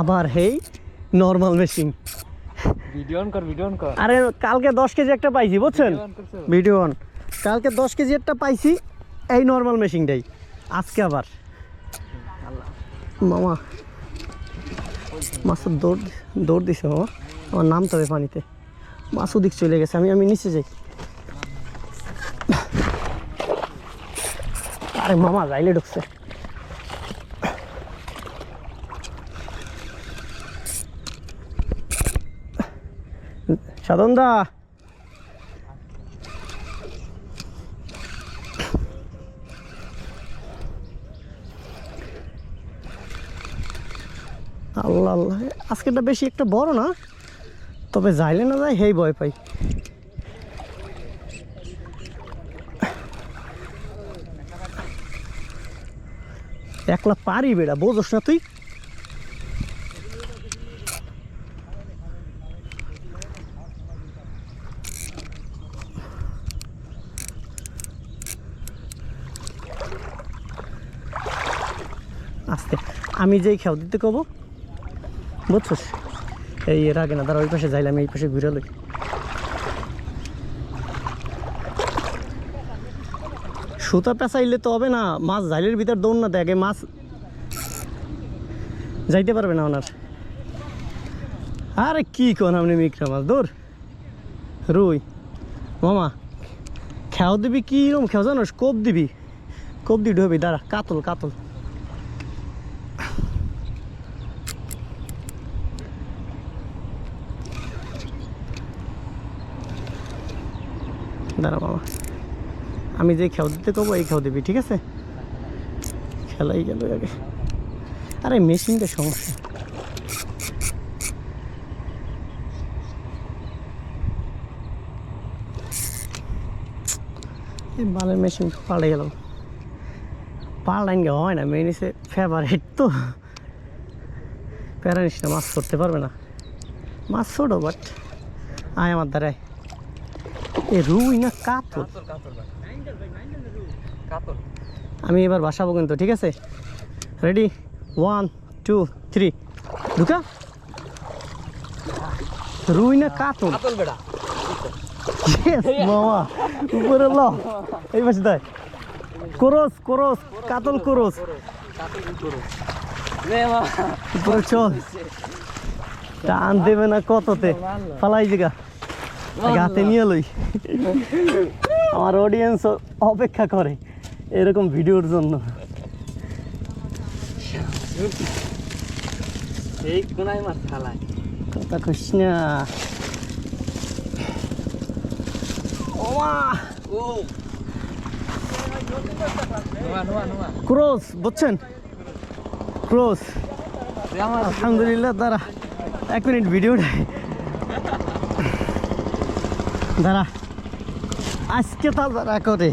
আবার hey normal machine video on কর video on কর। আরে কালকে দশ কেজি একটা পাইছি বুঝছেন? ভিডিও অন কালকে দশ কেজি একটা পাইছি এই নর্মাল মেশিনটাই আজকে আবার। মামা মাছের দৌড় দৌড় দিছে মামা আমার নামতে হবে পানিতে। মাছ ওদিক চলে গেছে আমি আমি নিচে যাই। আরে মামা যাইলে ঢুকছে। সাধন দা আল্লাহ আল্লাহ আজকেরটা বেশি একটা বড় না, তবে যাইলে না যায় হেই ভয় পাই। একলা পারি বেড়া, বোঝস না তুই। আস্তে। আমি যেই খেয়াল দিতে কব, বুঝছস? এই এর আগে না তারা ওই পাশে যাইলে আমি এই পাশে ঘুরে লই। সুতা পেঁচাইলে তো হবে না, মাছ জাইলের ভিতর দৌড় না দেখে মাছ যাইতে পারবে না ওনার। আরে কি কোন আপনি মিকরা মাছ, দৌড়। রুই। মামা খেয়াও দিবি কি রকম খেয়াও জানোস? কোপ দিবি। কোপ দিবি ঢুবি দাঁড়া, কাতল কাতল। দাঁড়া বাবা। আমি যে খেয়াও দিতে কবো, এই খেয়াও দিবি, ঠিক আছে? খেলাই গেল আগে। আরে, মেশিনটা সমস্যা। এই বালের মেশিন পাল্টে গেল। পাল্টাইন গে, হয় না মেনিসে ফেভারিট তো। প্যারানিস না, মাছ ধরতে পারবে না। মাছ ছোটো বাট আয় আমার দ্বারায়। এ রুই না কাতল? কাতল কাতল কাতল। আমি এবার বাসাবো কিন্তু ঠিক আছে? রেডি ওয়ান টু থ্রি ঢুকা? রুই না কাতল? মামা উপরে ল এই পাশে দেয় করস করস কাতল করস। উপরে চল। টান দেবে না কততে। ফালাই জায়গা গাতে নিয়ে লই। আমার অডিয়েন্স অপেক্ষা করে এরকম ভিডিওর জন্য। এই কোনায় মাছ খালায়। কথা কইস না। ওমা! ও। নোয়া নোয়া নোয়া। ক্রোস বুঝছেন? ক্রোস আলহামদুলিল্লাহ দাঁড়া। এক মিনিট ভিডিওটা দাঁড়া। আজকে তার দাঁড়া করে।